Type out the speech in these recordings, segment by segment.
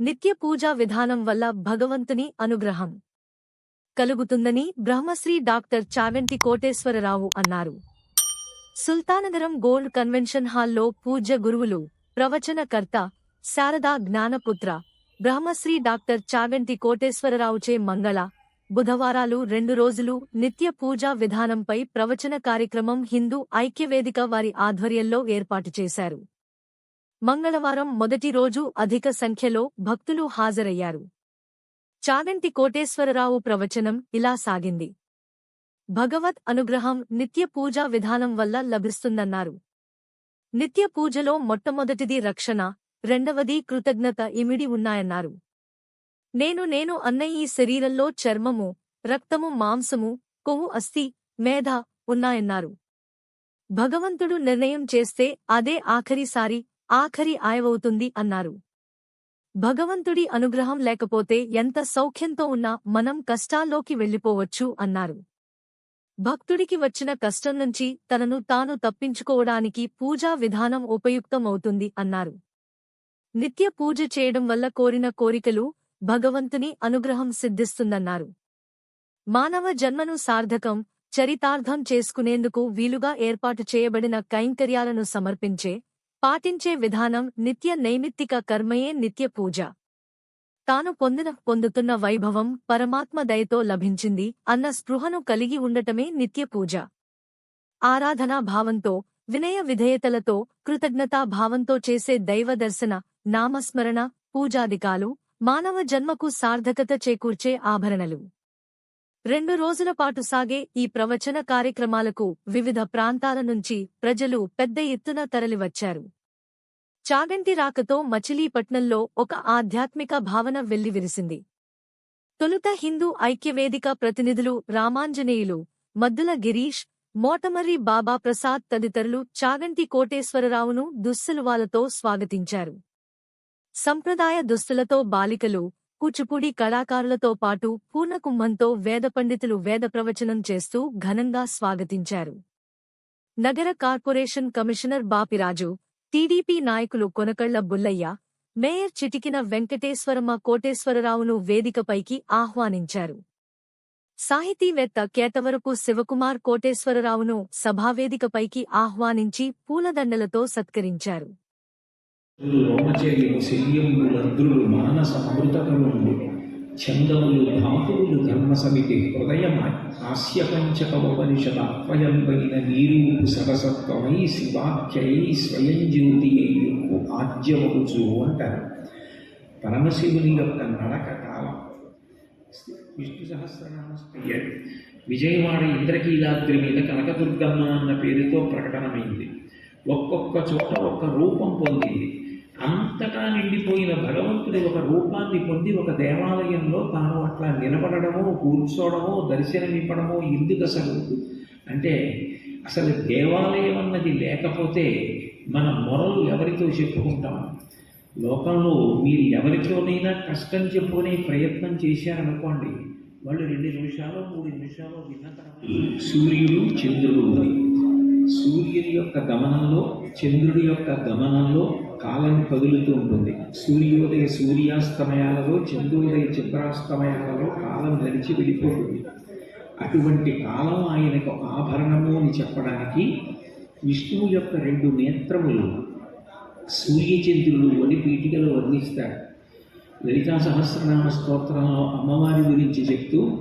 నిత్య పూజా విధానం వల్ల భగవంతుని అనుగ్రహం కలుగుతుందని బ్రహ్మశ్రీ డాక్టర్ చావెంటి కోటేశ్వరరావు అన్నారు. సుల్తానగరం గోల్డ్ కన్వెన్షన్ హాల్లో పూజ్య గురువులు ప్రవచనకర్త శారదా జ్ఞానపుత్ర బ్రహ్మశ్రీ డాక్టర్ చావెంటి కోటేశ్వరరావుచే మంగళ బుధవారాలు రెండు రోజులు నిత్య పూజా విధానంపై ప్రవచన కార్యక్రమం హిందూ ఐక్యవేదిక వారి ఆధ్వర్యంలో ఏర్పాటు చేశారు. మంగళవారం మొదటి రోజు అధిక సంఖ్యలో భక్తులు హాజరయ్యారు. చాగంటి కోటేశ్వరరావు ప్రవచనం ఇలా సాగింది. భగవత్ అనుగ్రహం నిత్య పూజా విధానం వల్ల లభిస్తుందన్నారు. నిత్య పూజలో మొట్టమొదటిది రక్షణ రెండవది కృతజ్ఞత ఇమిడి ఉన్నాయన్నారు. నేను నేను అన్న ఈ శరీరంలో చర్మము రక్తము మాంసము కొవ్వు అస్థి మేధ ఉన్నాయన్నారు. భగవంతుడు నిర్ణయం చేస్తే అదే ఆఖరిసారి ఆఖరి ఆయవవుతుంది అన్నారు. భగవంతుడి అనుగ్రహం లేకపోతే ఎంత సౌఖ్యంతో ఉన్నా మనం కష్టాల్లోకి వెళ్ళిపోవచ్చు అన్నారు. భక్తుడికి వచ్చిన కష్టం నుంచి తనను తాను తప్పించుకోవడానికి పూజా విధానం ఉపయుక్తమవుతుంది అన్నారు. నిత్య పూజ చేయడం వల్ల కోరిన కోరికలు భగవంతుని అనుగ్రహం సిద్ధిస్తుందన్నారు. మానవ జన్మను సార్థకం చరితార్థం చేసుకునేందుకు వీలుగా ఏర్పాటు చేయబడిన కైంకర్యాలను సమర్పించే పాటించే విధానం నిత్య నైమిత్తిక కర్మయే నిత్య పూజ. తాను పొందిన పొందుతున్న వైభవం పరమాత్మ దయతో లభించింది అన్న స్పృహను కలిగి ఉండటమే నిత్య పూజ. ఆరాధనా భావంతో వినయ విధేయతలతో కృతజ్ఞతా భావంతో చేసే దైవ దర్శన నామస్మరణ పూజాదికాలు మానవ జన్మకు సార్థకత చేకూర్చే ఆభరణలు. రెండు రోజుల పాటు సాగే ఈ ప్రవచన కార్యక్రమాలకు వివిధ ప్రాంతాల నుంచి ప్రజలు పెద్ద ఎత్తున తరలివచ్చారు. చాగంటి రాకతో మచిలీపట్నంలో ఒక ఆధ్యాత్మిక భావన వెల్లివిరిసింది. తొలుత హిందూ ఐక్యవేదిక ప్రతినిధులు రామాంజనేయులు మద్దుల గిరీష్ మోటమర్రి బాబా ప్రసాద్ తదితరులు చాగంటి కోటేశ్వరరావును దుస్సులువాలతో స్వాగతించారు. సంప్రదాయ దుస్తులతో బాలికలు కూచిపూడి కళాకారులతో పాటు పూర్ణకుంభంతో వేద పండితులు వేద ప్రవచనం చేస్తూ ఘనంగా స్వాగతించారు. నగర కార్పొరేషన్ కమిషనర్ బాపిరాజు టీడీపీ నాయకులు కొనకళ్ళ బుల్లయ్య మేయర్ చిటికిన వెంకటేశ్వరమ్మ కోటేశ్వరరావును వేదికపైకి ఆహ్వానించారు. సాహితీవేత్త కేతవరపు శివకుమార్ కోటేశ్వరరావును సభావేదికపైకి ఆహ్వానించి పూలదండలతో సత్కరించారు. రోమచేయులు శల్యములు రద్రులు మానస అమృతకరులు చందములు ధాతువులు ధర్మ సమితి హృదయమ హాస్య పంచకమోపనిషద అత్వయంబైన నీరూపు సరసత్వమై శివాఖ్యై స్వయం జ్యోతి అయ్యుకు ఆజ్యమగుచు అంటారు. పరమశివుని యొక్క నడక కాలం. విష్ణు సహస్రనామ విజయవాడ ఇంద్రకీలాద్రి మీద కనకదుర్గమ్మ అన్న పేరుతో ప్రకటనమైంది. ఒక్కొక్క చోట ఒక రూపం పొందింది. అంతటా నిండిపోయిన భగవంతుడి ఒక రూపాన్ని పొంది ఒక దేవాలయంలో తాను అట్లా నిలబడడమో కూర్చోవడమో దర్శనమివ్వడమో ఎందుకు అసలు? అంటే అసలు దేవాలయం అన్నది లేకపోతే మన మొరలు ఎవరితో చెప్పుకుంటాం? లోకంలో మీరు ఎవరితోనైనా కష్టం చెప్పుకునే ప్రయత్నం చేశారనుకోండి వాళ్ళు రెండు నిమిషాలు మూడు నిమిషాలు విన్న తర్వాత సూర్యుడు చంద్రుడు అని సూర్యుని యొక్క గమనంలో చంద్రుడి యొక్క గమనంలో కాలం కదులుతూ ఉంటుంది. సూర్యోదయ సూర్యాస్తమయాలలో చంద్రోదయ చంద్రాస్తమయాలలో కాలం గడిచి వెళ్ళిపోతుంది. అటువంటి కాలం ఆయనకు ఆభరణము అని చెప్పడానికి విష్ణువు యొక్క రెండు నేత్రములు సూర్యచంద్రులు అని పీఠికలో వర్ణిస్తాడు. లలితా సహస్రనామ స్తోత్రంలో అమ్మవారి గురించి చెప్తూ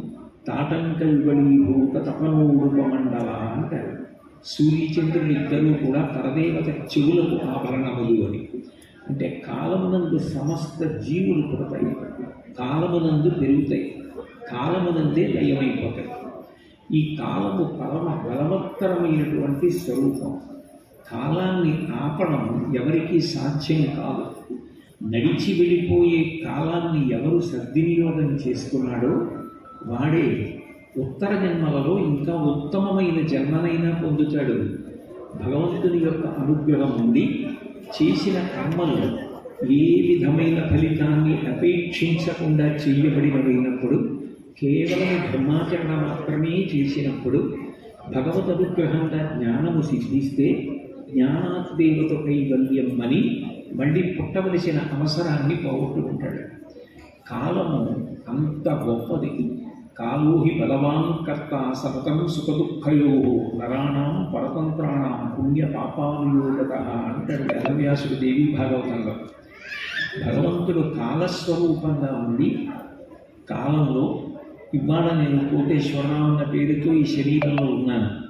తాటంక వివళీభూత తపనూరుపమండల అంటారు. సూర్యచంద్రులు ఇద్దరూ కూడా పరదేవత చెవులకు ఆభరణములు అని అంటే కాలమునందు సమస్త జీవులు పుడతాయి. కాలమునందు పెరుగుతాయి. కాలమునందే లయమైపోతాయి ఈ కాలము పరమ బలవత్తరమైనటువంటి స్వరూపం. కాలాన్ని ఆపడం ఎవరికీ సాధ్యం కాదు. నడిచి వెళ్ళిపోయే కాలాన్ని ఎవరు సద్వినియోగం చేసుకున్నాడో వాడే ఉత్తర జన్మలలో ఇంకా ఉత్తమమైన జన్మనైనా పొందుతాడు. భగవంతుని యొక్క అనుగ్రహం ఉండి చేసిన కర్మలు ఏ విధమైన ఫలితాన్ని అపేక్షించకుండా చేయబడినవైనప్పుడు కేవలం ధర్మాచరణ మాత్రమే చేసినప్పుడు భగవద్ అనుగ్రహంగా జ్ఞానము సిద్ధిస్తే జ్ఞానాదేవత కైవల్యం అని మళ్ళీ పుట్టవలసిన అవసరాన్ని పోగొట్టుకుంటాడు. కాలము అంత గొప్పది. కాలోహి బలవాన్ కర్త సతతం సుఖదుఃఖయో నరాణం పరతంత్రాణం పుణ్య పాపానుయోగత అంటాడు వేదవ్యాసుడు దేవి భాగవతంలో. భగవంతుడు కాలస్వరూపంగా ఉండి కాలంలో ఇవాళ నేను కోటేశ్వరరావు అన్న పేరుతో ఈ శరీరంలో ఉన్నాను.